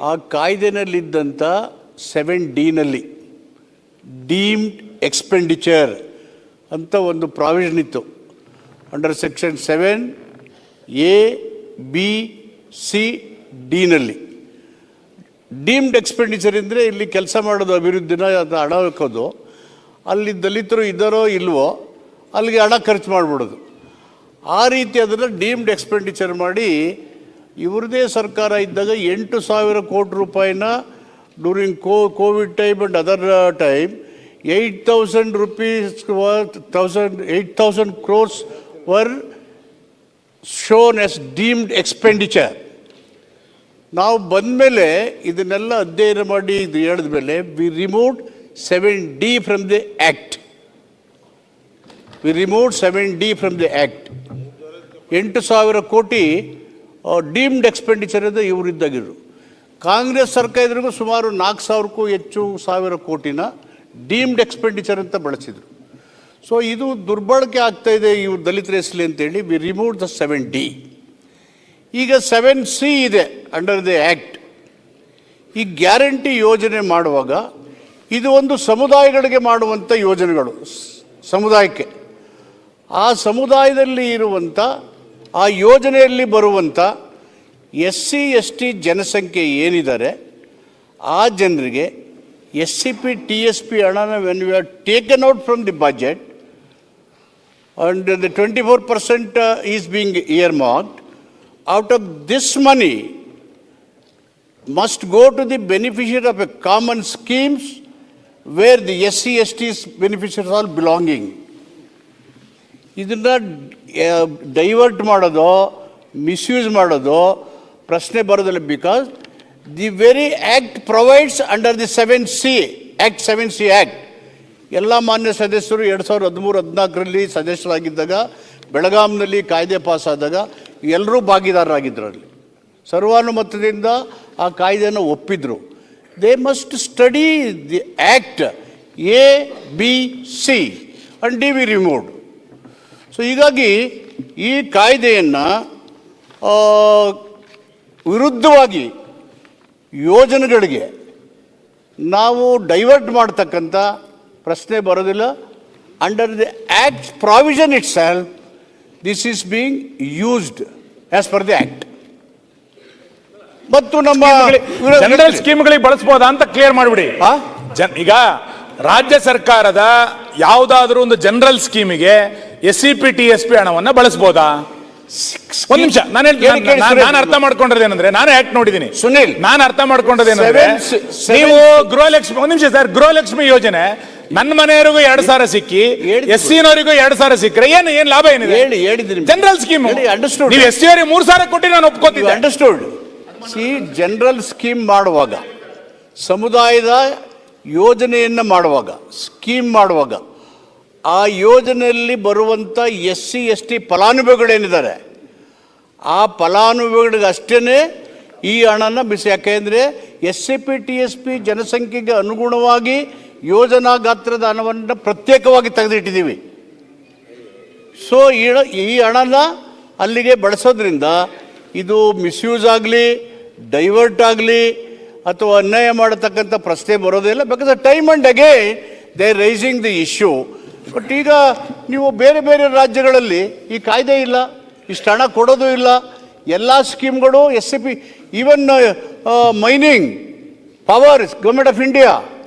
ಆ ಕಾಯ್ದೆನಲ್ಲಿದ್ದಂಥ ಸೆವೆನ್ ಡಿನಲ್ಲಿ ಡೀಮ್ಡ್ ಎಕ್ಸ್ಪೆಂಡಿಚರ್ ಅಂತ ಒಂದು ಪ್ರಾವಿಷನ್ ಇತ್ತು. Under section seven A B C ಡಿನಲ್ಲಿ deemed expenditure ಅಂದರೆ ಇಲ್ಲಿ ಕೆಲಸ ಮಾಡೋದು, ಅಭಿವೃದ್ಧಿನ ಅದು ಹಣ ಹಾಕೋದು. ಅಲ್ಲಿ ದಲಿತರು ಇದ್ದಾರೋ ಇಲ್ವೋ, ಅಲ್ಲಿಗೆ ಹಣ ಖರ್ಚು ಮಾಡಿಬಿಡೋದು. ಆ ರೀತಿ ಅದನ್ನು ಡೀಮ್ಡ್ ಎಕ್ಸ್ಪೆಂಡಿಚರ್ ಮಾಡಿ ಇವ್ರದ್ದೇ ಸರ್ಕಾರ ಇದ್ದಾಗ ಎಂಟು ಸಾವಿರ ಕೋಟಿ ರೂಪಾಯಿನ during co Covid time and other time eight thousand rupees thousand eight thousand crores were shown as deemed expenditure ನಾವು ಬಂದಮೇಲೆ ಇದನ್ನೆಲ್ಲ ಅಧ್ಯಯನ ಮಾಡಿ ಇದು ಹೇಳಿದ ಮೇಲೆ we removed seven D from the act we removed seven D from the act ಎಂಟು ಸಾವಿರ ಕೋಟಿ ಡೀಮ್ಡ್ ಎಕ್ಸ್ಪೆಂಡಿಚರ್ ಅಂತ ಇವರಿದ್ದಾಗಿರು ಕಾಂಗ್ರೆಸ್ ಸರ್ಕಾರ ಇದ್ರಿಗೂ ಸುಮಾರು ನಾಲ್ಕು ಸಾವಿರಕ್ಕೂ ಹೆಚ್ಚು ಸಾವಿರ ಕೋಟಿನ ಡೀಮ್ಡ್ ಎಕ್ಸ್ಪೆಂಡಿಚರ್ ಅಂತ ಬಳಸಿದರು. ಸೊ ಇದು ದುರ್ಬಳಕೆ ಆಗ್ತಾ ಇದೆ ಇವ್ರು ದಲಿತರ ಹೆಸಲಿ ಅಂತೇಳಿ we remove the seven D ಈಗ ಸೆವೆನ್ ಸಿ ಇದೆ ಅಂಡರ್ ದಿ ಆ್ಯಕ್ಟ್ ಈ ಗ್ಯಾರಂಟಿ ಯೋಜನೆ ಮಾಡುವಾಗ ಇದು ಒಂದು ಸಮುದಾಯಗಳಿಗೆ ಮಾಡುವಂಥ ಯೋಜನೆಗಳು, ಸಮುದಾಯಕ್ಕೆ. ಆ ಸಮುದಾಯದಲ್ಲಿ ಇರುವಂಥ ಆ ಯೋಜನೆಯಲ್ಲಿ ಬರುವಂಥ ಎಸ್ ಸಿ ಎಸ್ ಟಿ ಜನಸಂಖ್ಯೆ ಏನಿದ್ದಾರೆ ಆ ಜನರಿಗೆ S C P T S P ಹಣನ when you are taken out from the budget and the 24% earmarked out of this money must go must go to the beneficiary of a common schemes where the SC, T beneficiaries all belonging. ಇದನ್ನ divert ಮಾಡೋದು misuse ಮಾಡೋದು ಪ್ರಶ್ನೆ ಬರೋದಿಲ್ಲ because the very act provides under the seven C act seven C act ಎಲ್ಲ ಮಾನ್ಯ ಸದಸ್ಯರು ಎರಡು ಸಾವಿರದ ಹದಿಮೂರು ಹದಿನಾಲ್ಕರಲ್ಲಿ ಸದಸ್ಯರಾಗಿದ್ದಾಗ, ಬೆಳಗಾಂನಲ್ಲಿ ಕಾಯ್ದೆ ಪಾಸಾದಾಗ ಎಲ್ಲರೂ ಭಾಗಿದಾರರಾಗಿದ್ದರು ಅಲ್ಲಿ ಸರ್ವಾನುಮತದಿಂದ ಆ ಕಾಯ್ದೆಯನ್ನು ಒಪ್ಪಿದ್ರು. They must study the act A B C and D we removed so ಹೀಗಾಗಿ ಈ ಕಾಯ್ದೆಯನ್ನು ವಿರುದ್ಧವಾಗಿ ಯೋಜನೆಗಳಿಗೆ ನಾವು ಡೈವರ್ಟ್ ಮಾಡ್ತಕ್ಕಂಥ ಪ್ರಶ್ನೆ ಬರೋದಿಲ್ಲ. Under the act provision itself this is being used as per the act ಮತ್ತು ನಮ್ಮ ಜನರಲ್ ಸ್ಕೀಮ್ಗಳಿಗೆ ಬಳಸ್ಬೋದಾ ಅಂತ ಕ್ಲಿಯರ್ ಮಾಡಿಬಿಡಿ. ಈಗ ರಾಜ್ಯ ಸರ್ಕಾರದ ಯಾವುದಾದ್ರೂ ಒಂದು general ಸ್ಕೀಮಿಗೆ S C P T S P ಹಣವನ್ನು ಬಳಸಬಹುದಾ? ಒಂದ್ ನಿಮಿಷ. ನಾನು ನಾನು ಅರ್ಥ ಮಾಡ್ಕೊಂಡಿರೋದೇನಂದ್ರೆ ನಾನು ಆಕ್ಟ್ ನೋಡಿದ್ದೀನಿ. ಸುನಿಲ್. ನಾನು ಅರ್ಥ seven ನೀವು ಗೃಹಲಕ್ಷ್ಮಿ ಒಂದ್ ನಿಮಿಷ ಸರ್ ಗೃಹಲಕ್ಷ್ಮಿ ಯೋಜನೆ ನನ್ನ ಮನೆಯವರಿಗೂ ಎರಡ್ ಸಾವಿರ ಸಿಕ್ಕಿ ಹೇಳಿದ್ರು. ಎಸ್ ಸಿ ನವರಿಗೂ ಎರಡ್ ಸಾವಿರ ಸಿಕ್ಕರೆ ಏನು ಏನ್ ಲಾಭ ಏನಿದೆ? ಹೇಳಿ ಹೇಳಿದ್ದೀನಿ ಜನರಲ್ ಸ್ಕೀಮ್ understood. ನೀವು ಎಸ್ ಸಿ ಅವರಿಗೆ ಮೂರ್ ಸಾವಿರ ಕೊಟ್ಟು ನಾನು ಒಪ್ಕೋತಿದ್ದೆ. ಅಂಡರ್ಸ್ಟೂಡ್ ಸಿ ಜನರಲ್ ಸ್ಕೀಮ್ ಮಾಡುವಾಗ ಸಮುದಾಯದ ಯೋಜನೆಯನ್ನು ಮಾಡುವಾಗ ಸ್ಕೀಮ್ ಮಾಡುವಾಗ ಆ ಯೋಜನೆಯಲ್ಲಿ ಬರುವಂಥ ಎಸ್ ಸಿ ಎಸ್ ಟಿ ಫಲಾನುಭವಿಗಳೇನಿದ್ದಾರೆ ಆ ಫಲಾನುಭವಿಗಳಿಗೆ ಅಷ್ಟೇ ಈ ಹಣನ ಬಿಸಿ. ಯಾಕೆಂದರೆ S C P T S P ಜನಸಂಖ್ಯೆಗೆ ಅನುಗುಣವಾಗಿ ಯೋಜನಾ ಗಾತ್ರದ ಹಣವನ್ನು ಪ್ರತ್ಯೇಕವಾಗಿ ತೆಗೆದಿಟ್ಟಿದ್ದೀವಿ. ಸೊ ಈ ಈ ಹಣನ ಅಲ್ಲಿಗೆ ಬಳಸೋದ್ರಿಂದ ಇದು ಮಿಸ್ಯೂಸ್ ಆಗಲಿ ಡೈವರ್ಟ್ ಆಗಲಿ, ಅಥವಾ ಅನ್ಯಾಯ ಮಾಡತಕ್ಕಂಥ ಪ್ರಶ್ನೆ ಬರೋದಿಲ್ಲ because time and again they raising the issue but ಈಗ ನೀವು ಬೇರೆ ಬೇರೆ ರಾಜ್ಯಗಳಲ್ಲಿ ಈ ಕಾಯ್ದೆ ಇಲ್ಲ. ಇಷ್ಟು ಹಣ ಕೊಡೋದು ಇಲ್ಲ. ಎಲ್ಲ ಸ್ಕೀಮ್ಗಳು S C P even mining power government of India